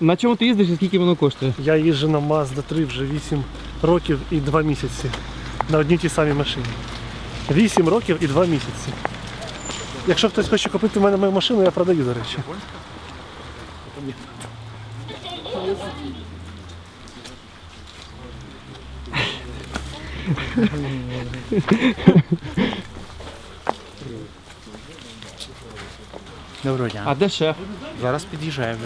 На чому ти їздиш і скільки воно коштує? Я їжджу на Mazda 3 вже 8 років і 2 місяці на одній тій самій машині. 8 років і 2 місяці. Якщо хтось хоче купити в мене мою машину, я продаю, до речі. Доброго дня. А де шеф? Зараз під'їжджаємо.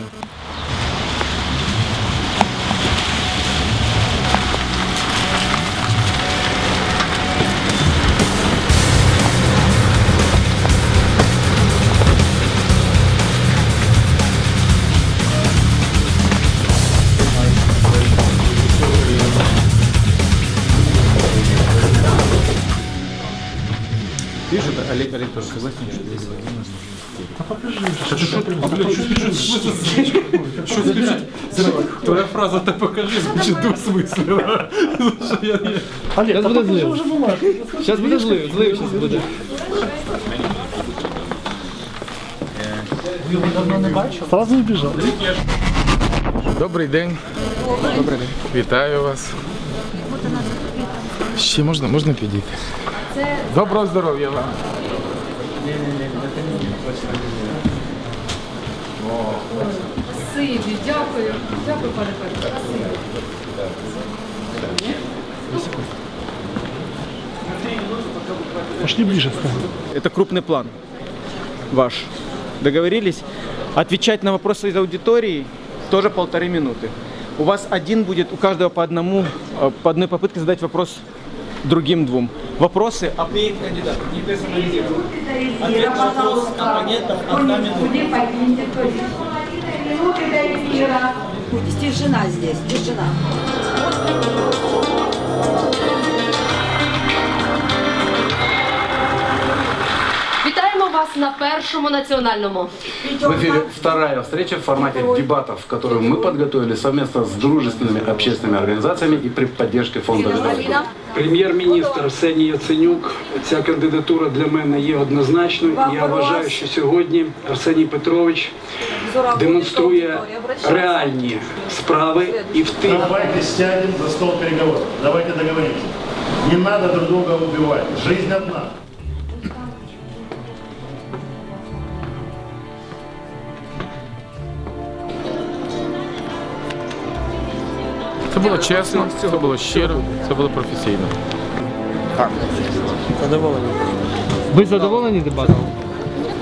Олег Олег тоже согласен, что Лиза Владимировна. Да покажи. Твоя фраза-то покажи» звучить двусмислено. Олег, Сейчас буде злив. Зараз буде злив, злив зараз буде. Не бачили? Сразу убіжав. Добрий день. Добрий день. Вітаю вас. Ще можна, можна підійти. Доброго здоров'я вам. Спасибі, дякую. Дякую, пане Петро. Спасибі. Пошли ближе. Это крупный план ваш. Договорились? Отвечать на вопросы из аудитории тоже полторы минуты. У вас один будет, у каждого по одному, э, по одной попытке задать вопрос другим двум. Вопросы о кандидатов не персонализированы. Ответ на вопрос компонентов одна минута. Здесь жена здесь, здесь жена. на першому національному. В эфире вторая встреча в формате дебатов, которую мы подготовили совместно с дружественными общественными организациями и при поддержке фонда «Лидерство». Прем'єр-міністр Арсеній Яценюк. Ця кандидатура для мене є однозначною. І я вважаю, що сьогодні Арсеній Петрович демонструє реальні справи і в тих Давайте сядем за стол переговоров. Давайте договоримся. Не надо друг друга убивать. Жизнь одна. Це було чесно, це було щиро, це було професійно. Ви задоволені дебатом?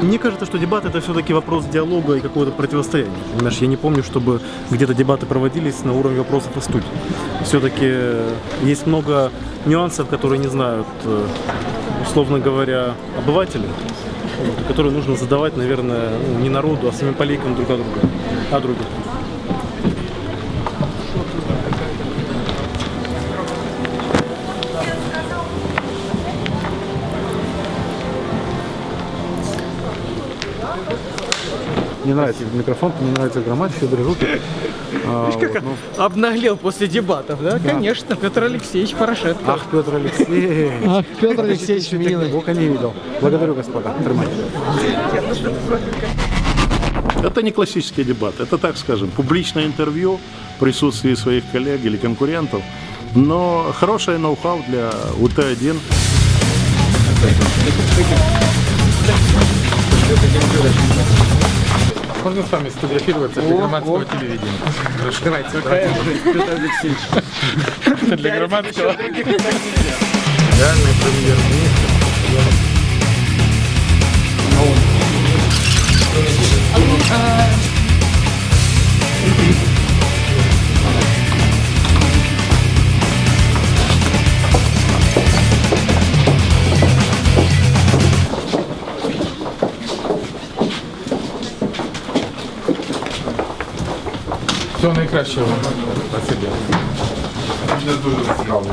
Мне кажется, что дебаты это все-таки вопрос диалога и какого-то противостояния. Понимаешь, я не помню, чтобы где-то дебаты проводились на уровне вопросов и студий. Все-таки есть много нюансов, которые не знают, э, условно говоря, обыватели, которые нужно задавать, наверное, ну, не народу, а самим полейкам друг от друга, а другим. Мне нравится микрофон, мне нравится громад, щедрые руки. А, вот, ну, Обнаглел после дебатов, да? Конечно, Петр Алексеевич Порошенко. ах, Петр Алексеевич. Ах, Петр Алексеевич, милый. Ока не видел. Благодарю, господа. Тримайте. Это не классический дебат. Это, так скажем, публичное интервью в присутствии своих коллег или конкурентов. Но хорошее ноу-хау для УТ-1. Можно с вами сфотографироваться для громадского телевидения? Давайте, Петр Алексеевич. Для громадского. Реальный премьер-министр. Всього найкращого. Спасибо. Дуже цікаво.